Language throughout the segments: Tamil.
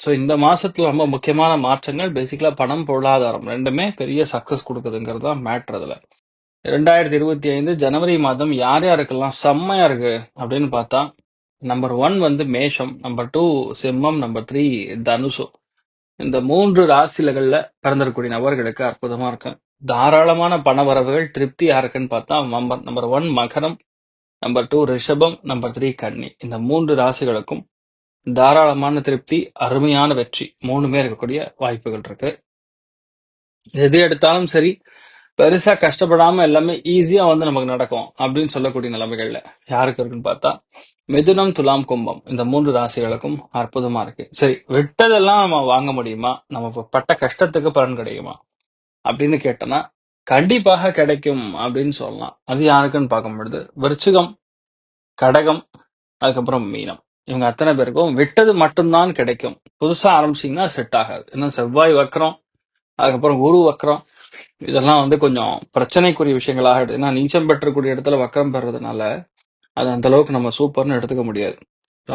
ஸோ இந்த மாதத்தில் ரொம்ப முக்கியமான மாற்றங்கள் பேசிக்கலாக பணம் பொருளாதாரம் ரெண்டுமே பெரிய சக்ஸஸ் கொடுக்குதுங்கிறது தான் மேட்ரு அதில். ரெண்டாயிரத்தி இருபத்தி ஐந்து ஜனவரி மாதம் யார் யாருக்கெல்லாம் செம்மையா இருக்கு அப்படின்னு பார்த்தா நம்பர் ஒன் வந்து மேஷம் நம்பர் டூ சிம்மம் நம்பர் த்ரீ தனுசு. இந்த மூன்று ராசிலகள்ல பிறந்திருக்கக்கூடிய நபர்களுக்கு அற்புதமா இருக்கு. தாராளமான பண வரவுகள் திருப்தியா இருக்குன்னு பார்த்தா நம்பர் நம்பர் ஒன் மகரம் நம்பர் டூ ரிஷபம் நம்பர் த்ரீ கன்னி. இந்த மூன்று ராசிகளுக்கும் தாராளமான திருப்தி அருமையான வெற்றி. மூணுமே இருக்கக்கூடிய வாய்ப்புகள் இருக்கு. எது எடுத்தாலும் சரி பெருசா கஷ்டப்படாம எல்லாமே ஈஸியா வந்து நமக்கு நடக்கும் அப்படின்னு சொல்லக்கூடிய நிலைமைகள்ல யாருக்கு இருக்குன்னு பார்த்தா மிதுனம் துலாம் கும்பம். இந்த மூன்று ராசிகளுக்கும் அற்புதமா இருக்கு. சரி விட்டதெல்லாம் நம்ம வாங்க முடியுமா? நம்ம பட்ட கஷ்டத்துக்கு பலன் கிடைக்குமா அப்படின்னு கேட்டோம்னா கண்டிப்பாக கிடைக்கும் அப்படின்னு சொல்லலாம். அது யாருக்குன்னு பார்க்கும் பொழுது விருச்சிகம் கடகம் அதுக்கப்புறம் மீனம். இவங்க அத்தனை பேருக்கும் விட்டது மட்டும்தான் கிடைக்கும். புதுசா ஆரம்பிச்சீங்கன்னா செட் ஆகாது. இன்னும் செவ்வாய் வக்கரம் அதுக்கப்புறம் குரு வக்கரம் இதெல்லாம் வந்து கொஞ்சம் பிரச்சனைக்குரிய விஷயங்களாக ஏன்னா நீச்சம் பெற்றக்கூடிய இடத்துல வக்கரம் பெறதுனால அது அந்த அளவுக்கு நம்ம சூப்பர்னு எடுத்துக்க முடியாது.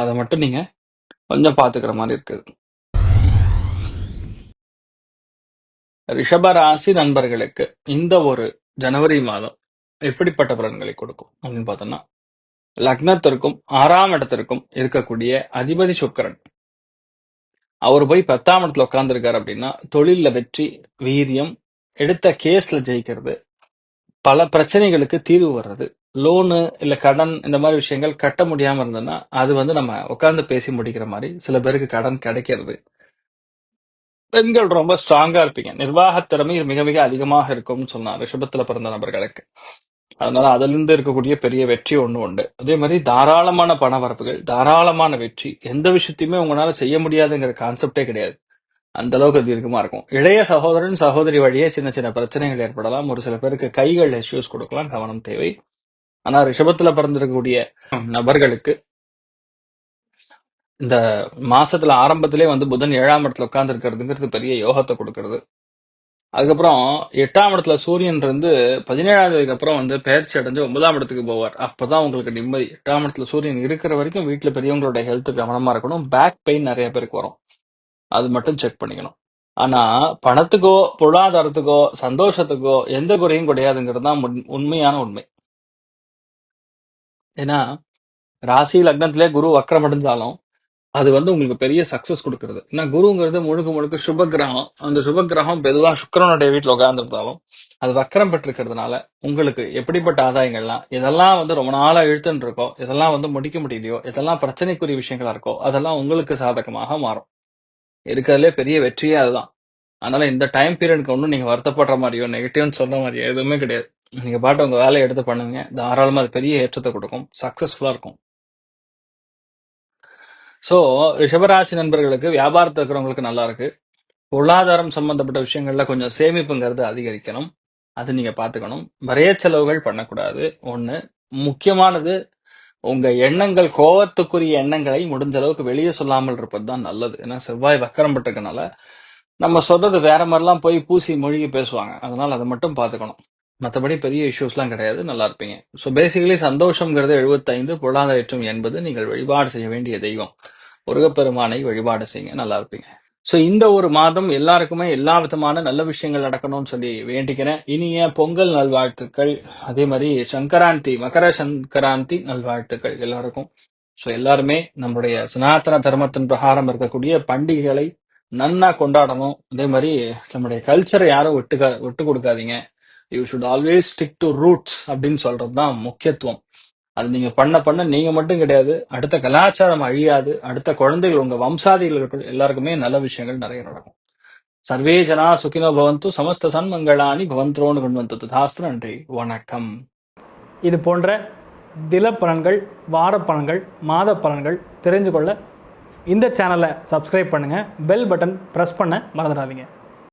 அதை மட்டும் நீங்க கொஞ்சம் பாத்துக்கிற மாதிரி இருக்குது. ரிஷபராசி நண்பர்களுக்கு இந்த ஒரு ஜனவரி மாதம் எப்படிப்பட்ட பலன்களை கொடுக்கும் அப்படின்னு பார்த்தோம்னா லக்னத்திற்கும் ஆறாம் இடத்திற்கும் இருக்கக்கூடிய அதிபதி சுக்கிரன். அவர் போய் பத்தாம் இடத்துல உட்காந்துருக்காரு அப்படின்னா தொழில்ல வெற்றி வீரியம் எடுத்த கேஸ்ல ஜெயிக்கிறது பல பிரச்சனைகளுக்கு தீர்வு வர்றது லோனு இல்ல கடன் இந்த மாதிரி விஷயங்கள் கட்ட முடியாம இருந்ததுன்னா அது வந்து நம்ம உட்கார்ந்து பேசி முடிக்கிற மாதிரி சில பேருக்கு கடன் கிடைக்கிறது. பெண்கள் ரொம்ப ஸ்ட்ராங்கா இருப்பீங்க. நிர்வாக திறமை மிக மிக அதிகமாக இருக்கும்னு சொன்னார். ரிஷபத்துல பிறந்த நபர்களுக்கு. அதனால அதுல இருந்து இருக்கக்கூடிய பெரிய வெற்றி ஒன்று உண்டு. அதே மாதிரி தாராளமான பண வரப்புகள் தாராளமான வெற்றி எந்த விஷயத்தையுமே உங்களால செய்ய முடியாதுங்கிற கான்செப்டே கிடையாது. அந்த அளவுக்கு தீர்க்கமா இருக்கும். இளைய சகோதரன் சகோதரி வழியே சின்ன சின்ன பிரச்சனைகள் ஏற்படலாம். ஒரு சில பேருக்கு கைகள் இஷ்யூஸ் கொடுக்கலாம் கவனம் தேவை. ஆனா ரிஷபத்துல பிறந்திருக்கக்கூடிய நபர்களுக்கு இந்த மாசத்துல ஆரம்பத்திலே வந்து புதன் ஏழாம் இடத்துல உட்கார்ந்து இருக்கிறதுங்கிறது பெரிய யோகத்தை கொடுக்கறது. அதுக்கப்புறம் எட்டாம் இடத்துல சூரியன் இருந்து பதினேழாம் தேதிக்கு அப்புறம் வந்து பயிற்சி அடைஞ்சு ஒன்பதாம் இடத்துக்கு போவார். அப்பதான் உங்களுக்கு நிம்மதி. எட்டாம் இடத்துல சூரியன் இருக்கிற வரைக்கும் வீட்டுல பெரியவங்களோட ஹெல்த் கவனமா இருக்கணும். பேக் பெயின் நிறைய பேருக்கு வரும். அது மட்டும் செக் பண்ணிக்கணும். ஆனா பணத்துக்கோ பொருளாதாரத்துக்கோ சந்தோஷத்துக்கோ எந்த குறையும் கிடையாதுங்கிறது தான் உண்- உண்மையான உண்மை. ஏன்னா ராசி லக்னத்திலே குரு வக்கரம் அடைஞ்சாலும் அது வந்து உங்களுக்கு பெரிய சக்சஸ் கொடுக்கறது. ஏன்னா குருங்கிறது முழுக்க முழுக்க சுப கிரகம் அந்த சுப கிரகம் பொதுவா சுக்கிரனுடைய வீட்டில் உட்காந்துருந்தாலும் அது வக்கரம் பெற்றிருக்கிறதுனால உங்களுக்கு எப்படிப்பட்ட ஆதாயங்கள்லாம் இதெல்லாம் வந்து ரொம்ப நாளாக இழுத்துன்னு இருக்கோ இதெல்லாம் வந்து முடிக்க முடியலையோ இதெல்லாம் பிரச்சனைக்குரிய விஷயங்களா இருக்கோ அதெல்லாம் உங்களுக்கு சாதகமாக மாறும். இருக்கிறதுலே பெரிய வெற்றியே அதுதான். அதனால இந்த டைம் பீரியடுக்கு ஒன்றும் நீங்கள் வருத்தப்படுற மாதிரியோ நெகட்டிவ்னு சொல்ற மாதிரியோ எதுவுமே கிடையாது. நீங்கள் பாட்டு உங்கள் வேலையை எடுத்து பண்ணுங்க. தாராளமாக அது பெரிய ஏற்றத்தை கொடுக்கும். சக்ஸஸ்ஃபுல்லாக இருக்கும். ஸோ ரிஷபராசி நண்பர்களுக்கு வியாபாரத்தில் இருக்கிறவங்களுக்கு நல்லா இருக்கு. பொருளாதாரம் சம்பந்தப்பட்ட விஷயங்கள்ல கொஞ்சம் சேமிப்புங்கிறது அதிகரிக்கணும். அது நீங்க பாத்துக்கணும். வரைய செலவுகள் பண்ணக்கூடாது. ஒண்ணு முக்கியமானது உங்க எண்ணங்கள் கோவத்துக்குரிய எண்ணங்களை முடிஞ்ச அளவுக்கு வெளியே சொல்லாமல் இருப்பது தான் நல்லது. ஏன்னா செவ்வாய் வக்கரம் பட்டிருக்கனால நம்ம சொல்றது வேற மாதிரிலாம் போய் பூசி மொழிகி பேசுவாங்க. அதனால அதை மட்டும் பார்த்துக்கணும் மற்றபடி பெரிய இஷ்யூஸ்லாம் கிடையாது. நல்லா இருப்பீங்க. ஸோ பேசிக்கலி சந்தோஷங்கிறது எழுபத்தைந்து பொருளாதாரம் என்பது நீங்கள் வழிபாடு செய்ய வேண்டிய தெய்வம். முருகப்பெருமானை வழிபாடு செய்யுங்க. நல்லா இருப்பீங்க. ஸோ இந்த ஒரு மாதம் எல்லாருக்குமே எல்லா விதமான நல்ல விஷயங்கள் நடக்கணும்னு சொல்லி வேண்டிக்கிறேன். இனிய பொங்கல் நல்வாழ்த்துக்கள். அதே மாதிரி சங்கராந்தி மகர சங்கராந்தி நல்வாழ்த்துக்கள் எல்லாருக்கும். ஸோ எல்லாருமே நம்முடைய சனாதன தர்மத்தின் பிரகாரம் இருக்கக்கூடிய பண்டிகைகளை நன்னா கொண்டாடணும். அதே மாதிரி நம்முடைய கல்ச்சரை யாரும் விட்டு விட்டு கொடுக்காதீங்க. You should always stick to roots அப்படின்னு சொல்றது தான் முக்கியத்துவம். அது நீங்க பண்ண பண்ண நீங்க மட்டும் கிடையாது. அடுத்த கலாச்சாரம் அழியாது. அடுத்த குழந்தைகள் உங்க வம்சாதிகள் எல்லாருக்குமே நல்ல விஷயங்கள் நிறைய நடக்கும். சர்வே ஜனா சுகினோ பவந்து சமஸ்த சன்மங்களானி பவந்தோன்னு கொண்டு வந்தது தாஸ்து நன்றி. வணக்கம். இது போன்ற தில பலன்கள் வார பலன்கள் மாத பலன்கள் தெரிஞ்சு கொள்ள இந்த சேனலை சப்ஸ்கிரைப் பண்ணுங்கள் பெல் பட்டன் ப்ரெஸ் பண்ண மறந்துடாதீங்க.